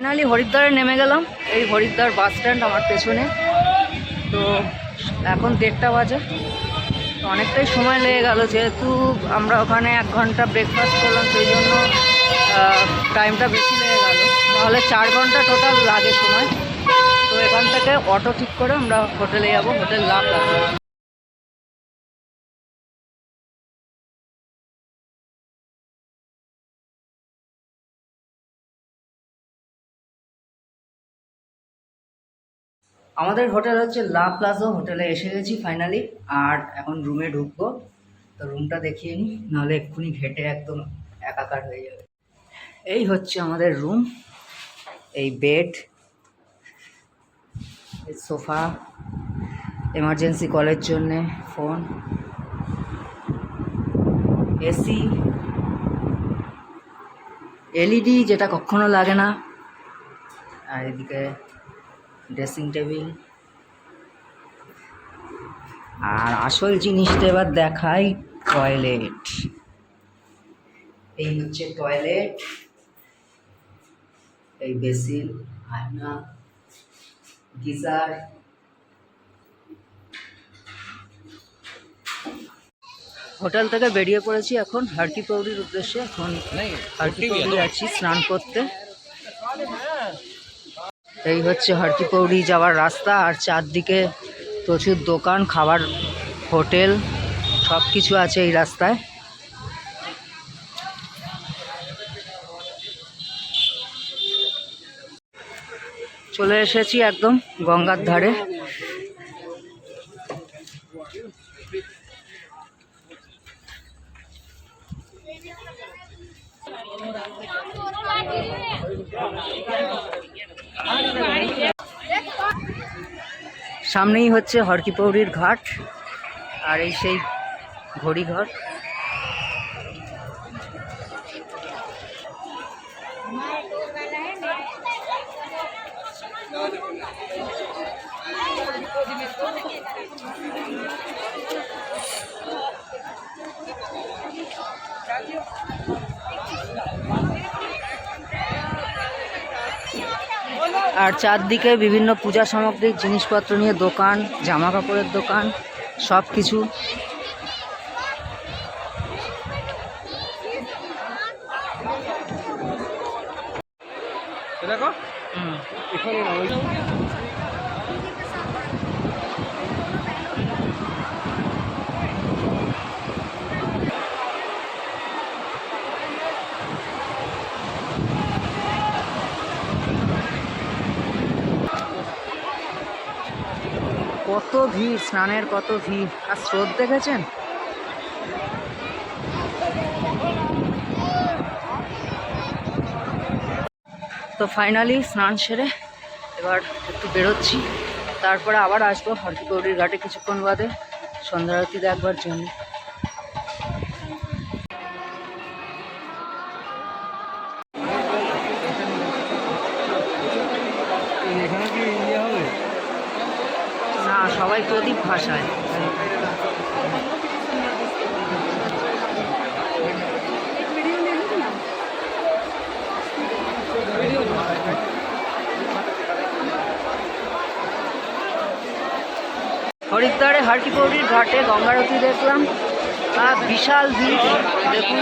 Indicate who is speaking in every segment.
Speaker 1: Finally হরিদ্বারে নেমে গেলাম। এই হরিদ্বার বাস স্ট্যান্ড আমার পেছনে। তো এখন দেড়টা বাজে। তো অনেকটাই সময় লেগে গেল, যেহেতু আমরা ওখানে এক ঘণ্টা ব্রেকফাস্ট করলাম, সেই জন্য টাইমটা বেশি লেগে গেল। তাহলে চার ঘণ্টা টোটাল লাগে সময়। তো এখান থেকে অটো ঠিক করে আমরা হোটেলে যাব। হোটেল লাভ আছে আমাদের হোটেল হচ্ছে লা প্লাজা হোটেলে এসে গেছি ফাইনালি আর এখন রুমে ঢুকবো। তো রুমটা দেখিয়ে নিই নাহলে এক্ষুনি ঘেটে একদম একাকার হয়ে যাবে। এই হচ্ছে আমাদের রুম এই বেড এই সোফা এমার্জেন্সি কলের জন্যে ফোন এসি এলইডি যেটা কখনো লাগে না, আর এদিকে ড্রেসিং টেবিল আর আসল জিনিসটা এবার দেখাই টয়লেট এই হচ্ছে টয়লেট এই বেসিন আয়না গিজার। হোটেল থেকে বেরিয়ে পড়েছি এখন হারকি পৌরির উদ্দেশ্যে। এখন হারকি পৌরি যাচ্ছি স্নান করতে। এই হচ্ছে হরকিপৌড়ি যাওয়ার রাস্তা আর চারদিকে প্রচুর দোকান, খাবার, হোটেল সব কিছু আছে এই রাস্তায়। চলে এসেছি একদম গঙ্গার ধারে। সামনেই হচ্ছে হরকিপৌরির ঘাট আর এই সেই ঘড়িঘর। আর চারদিকে বিভিন্ন পূজা সামগ্রীর জিনিসপত্র নিয়ে দোকান জামা কাপড়ের দোকান সব কিছু
Speaker 2: দেখো
Speaker 1: হুম।
Speaker 2: এখানে না ওই
Speaker 1: কত ভিড়, স্নানের কত ভিড়। আর স্রোত দেখেছেন? তো ফাইনালি স্নান সেরে এবার একটু বেরোচ্ছি। তারপরে আবার আসব হরকি গৌরীর ঘাটে কিছুক্ষণ বাদে। সন্ধ্যা আরতি দেখবার জন্য। ভাষায়। হরিদ্বারে হারকিপৌরির ঘাটে গঙ্গারতি দেখলাম। আর বিশাল ভিড়। দেখুন,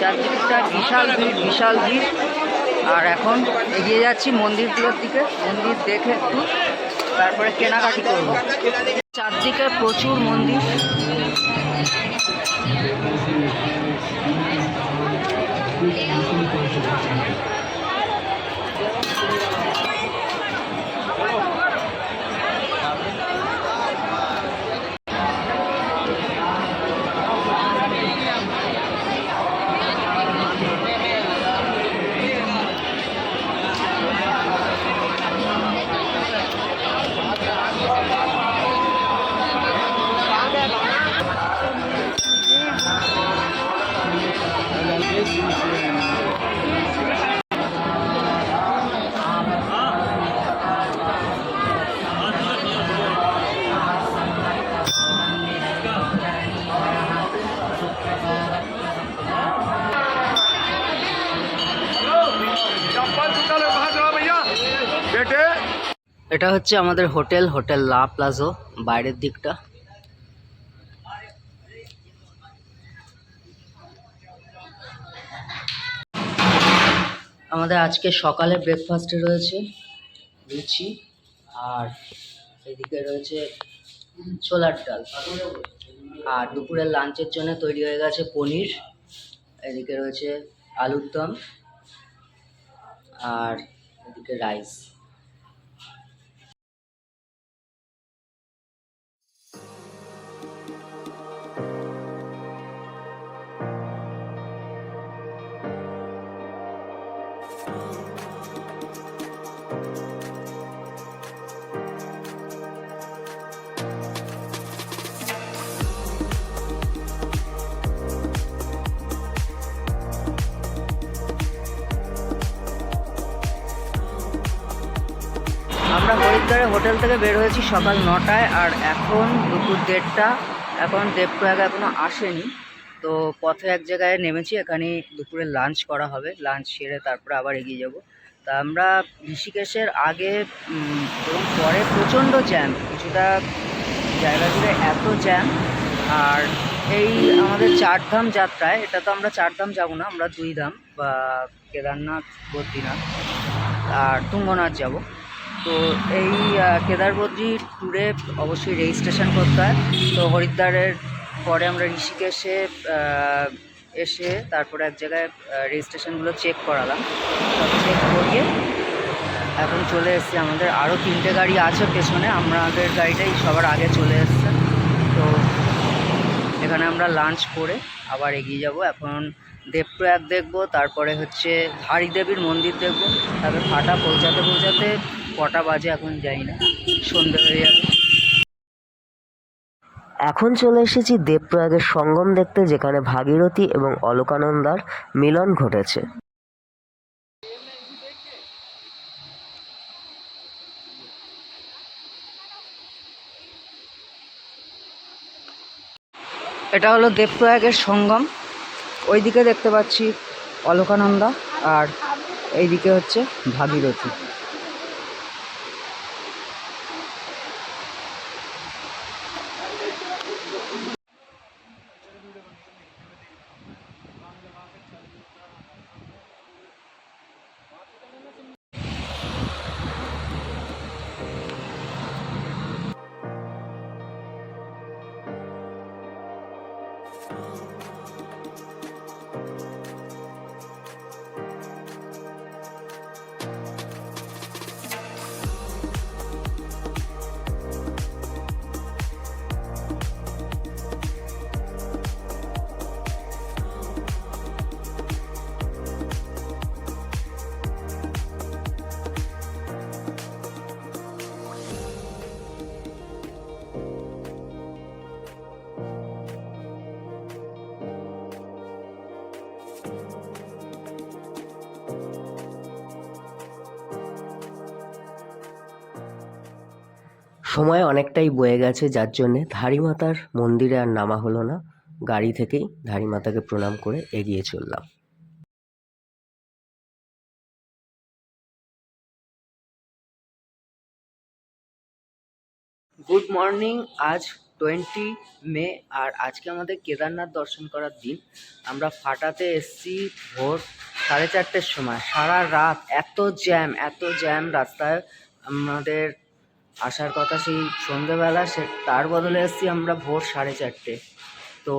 Speaker 1: চারদিকটা বিশাল ভিড় বিশাল ভিড়। আর এখন এগিয়ে যাচ্ছি মন্দিরগুলোর দিকে। মন্দির দেখে একটু তারপরে কেনাকাটি করব। চারদিকে প্রচুর মন্দির Thank you. এটা? হচ্ছে আমাদের হোটেল হোটেল লা প্লাজো, বাইরের দিকটা। আমাদের আজকে সকালে ব্রেকফাস্টে রয়েছে লুচি, আর এদিকে রয়েছে ছোলার ডাল। আর দুপুরের লাঞ্চের জন্য তৈরি হয়ে গেছে পনির, এদিকে রয়েছে আলুর দম আর এদিকে রাইস। হরিদ্বারে হোটেল থেকে বের হয়েছি সকাল নটায় আর এখন দুপুর দেড়টা। এখন দেবপ্রয়াগ এখনও আসেনি। তো পথে এক জায়গায় নেমেছি এখানে দুপুরে লাঞ্চ করা হবে। লাঞ্চ সেরে তারপরে আবার এগিয়ে যাব। তা আমরা ঋষিকেশের আগে এবং পরে প্রচণ্ড জ্যাম কিছুটা জায়গা জুড়ে এত জ্যাম আর এই আমাদের চারধাম যাত্রায়, এটা তো আমরা চারধাম যাব না, আমরা দুই ধাম, বা কেদারনাথ, বদ্রীনাথ, আর তুঙ্গনাথ যাব। তো এই আহ, কেদারবদ্রী ট্যুরে অবশ্যই রেজিস্ট্রেশন করতে হয়। তো হরিদ্বারের পরে আমরা ঋষিকেশে এসে তারপরে এক জায়গায় রেজিস্ট্রেশনগুলো চেক করালাম। চেক করিয়ে এখন চলে এসেছি আমাদের। আরও তিনটে গাড়ি আছে পেছনে আমাদের গাড়িটাই সবার আগে চলে এসছে। তো এখানে আমরা লাঞ্চ করে আবার এগিয়ে যাব। এখন দেবপ্রয়াগ দেখব তারপরে হচ্ছে হারিদেবীর মন্দির দেখব। তারপরে ফাটা পৌঁছাতে পৌঁছাতে কটা বাজে এখন যাই না। সন্ধে হয়ে যাবে।
Speaker 3: এখন চলে এসেছি দেবপ্রয়াগের সঙ্গম দেখতে যেখানে ভাগীরথী এবং অলোকানন্দার মিলন ঘটেছে।
Speaker 1: এটা হলো দেবপ্রয়াগের সঙ্গম। ওইদিকে দেখতে পাচ্ছি অলকানন্দা আর এইদিকে হচ্ছে ভাগীরথী। phone.
Speaker 3: সময় অনেকটাই বয়ে গেছে, যার জন্যে ধারীমাতার মন্দিরে আর নামা হলো না। গাড়ি থেকেই ধারীমাতাকে প্রণাম করে এগিয়ে চললাম।
Speaker 1: গুড মর্নিং, আজ টোয়েন্টি মে, আর আজকে আমাদের কেদারনাথ দর্শন করার দিন। আমরা ফাটাতে এসছি ভোর সাড়ে চারটের সময়। সারা রাত এত জ্যাম এত জ্যাম রাস্তায় আমাদের আসার কথা সেই সন্ধেবেলা সে তার বদলে এসছি আমরা ভোর সাড়ে চারটে। তো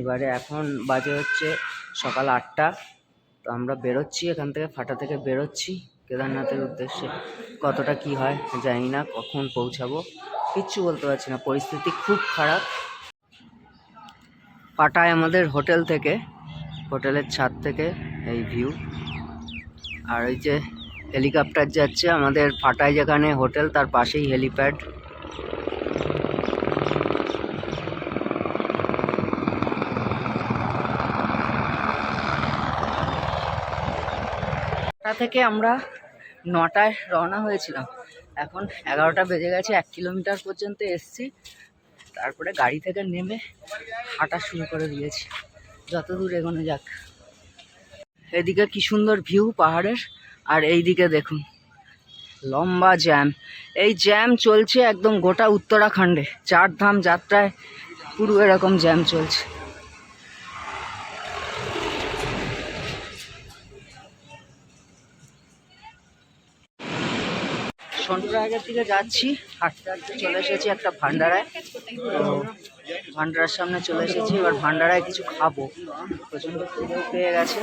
Speaker 1: এবারে এখন বাজে হচ্ছে সকাল আটটা। তো আমরা বেরোচ্ছি, এখান থেকে ফাটা থেকে বেরোচ্ছি কেদারনাথের উদ্দেশ্যে। কতটা কি হয় জানি না, কখন পৌঁছাবো কিচ্ছু বলতে পারছি না। পরিস্থিতি খুব খারাপ। পাটায় আমাদের হোটেল থেকে, হোটেলের ছাদ থেকে এই ভিউ আর ওই যে হেলিকপ্টার যাচ্ছে, আমাদের ফাটায় যেখানে হোটেল, তার পাশেই হেলিপ্যাড। থেকে আমরা নটায় রওনা হয়েছিলাম। এখন এগারোটা বেজে গেছে, এক কিলোমিটার পর্যন্ত এসছি। তারপরে গাড়ি থেকে নেমে হাঁটা শুরু করে দিয়েছি। যত দূর এগোনো যাক। এদিকে কি সুন্দর ভিউ পাহাড়ের। আর এই দিকে দেখুন, লম্বা জ্যাম। এই জ্যাম চলছে একদম গোটা উত্তরাখণ্ডে। চার ধাম যাত্রায় পুরো এরকম জ্যাম চলছে। সন্ট্রাগের দিকে যাচ্ছি, হাঁটতে হাঁটতে চলে এসেছি একটা ভান্ডারায়। তো ভান্ডারার সামনে চলে এসেছি, এবার ভান্ডারায় কিছু খাব। প্রচণ্ড পেয়ে গেছে।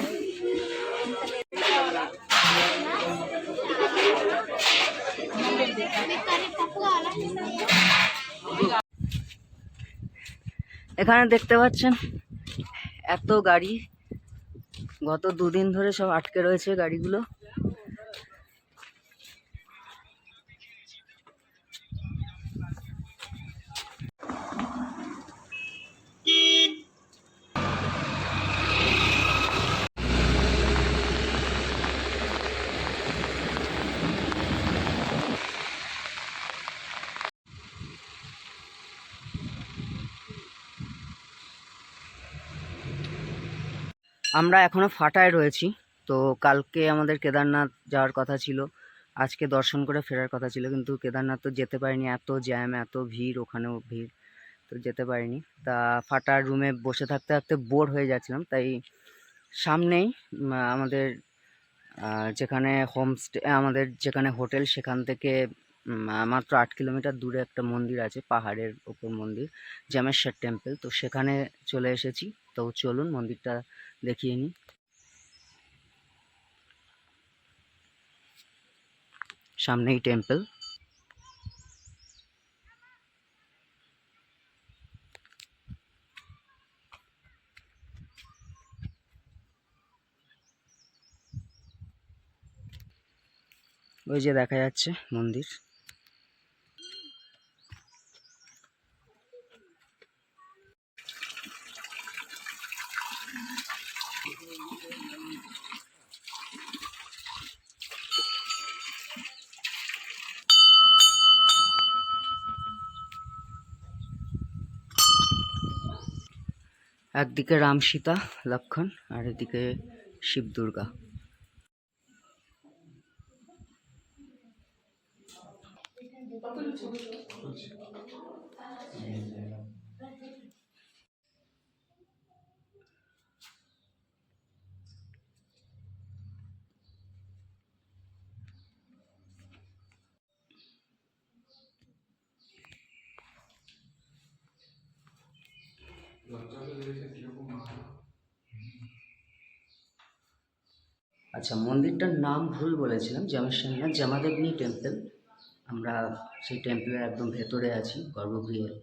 Speaker 1: এখানে দেখতে পাচ্ছেন এত গাড়ি। গত দুদিন ধরে সব আটকে রয়েছে গাড়িগুলো। আমরা এখনও ফাটায় রয়েছি। তো কালকে আমাদের কেদারনাথ যাওয়ার কথা ছিল। আজকে দর্শন করে ফেরার কথা ছিল। কিন্তু কেদারনাথ তো যেতে পারিনি। এত জ্যাম, এত ভিড়, ওখানেও ভিড় তো যেতে পারিনি। তা ফাটার রুমে বসে থাকতে থাকতে বোর হয়ে যাচ্ছিলাম। তাই সামনেই আমাদের যেখানে হোমস্টে আমাদের যেখানে হোটেল সেখান থেকে মাত্র আট কিলোমিটার দূরে একটা মন্দির আছে, পাহাড়ের ওপর মন্দির, জ্যামেশ্বর টেম্পল তো সেখানে চলে এসেছি। তো চলুন মন্দিরটা দেখিয়ে নিই। সামনেই টেম্পল। ওই যে দেখা যাচ্ছে মন্দির। একদিকে রাম সীতা লক্ষণ আর এদিকে শিব দুর্গা আচ্ছা মন্দিরটার নাম ভুল বলেছিলাম না জামাদেবনী টেম্পল আমরা সেই টেম্পলের একদম ভেতরে আছি গর্ভগৃহের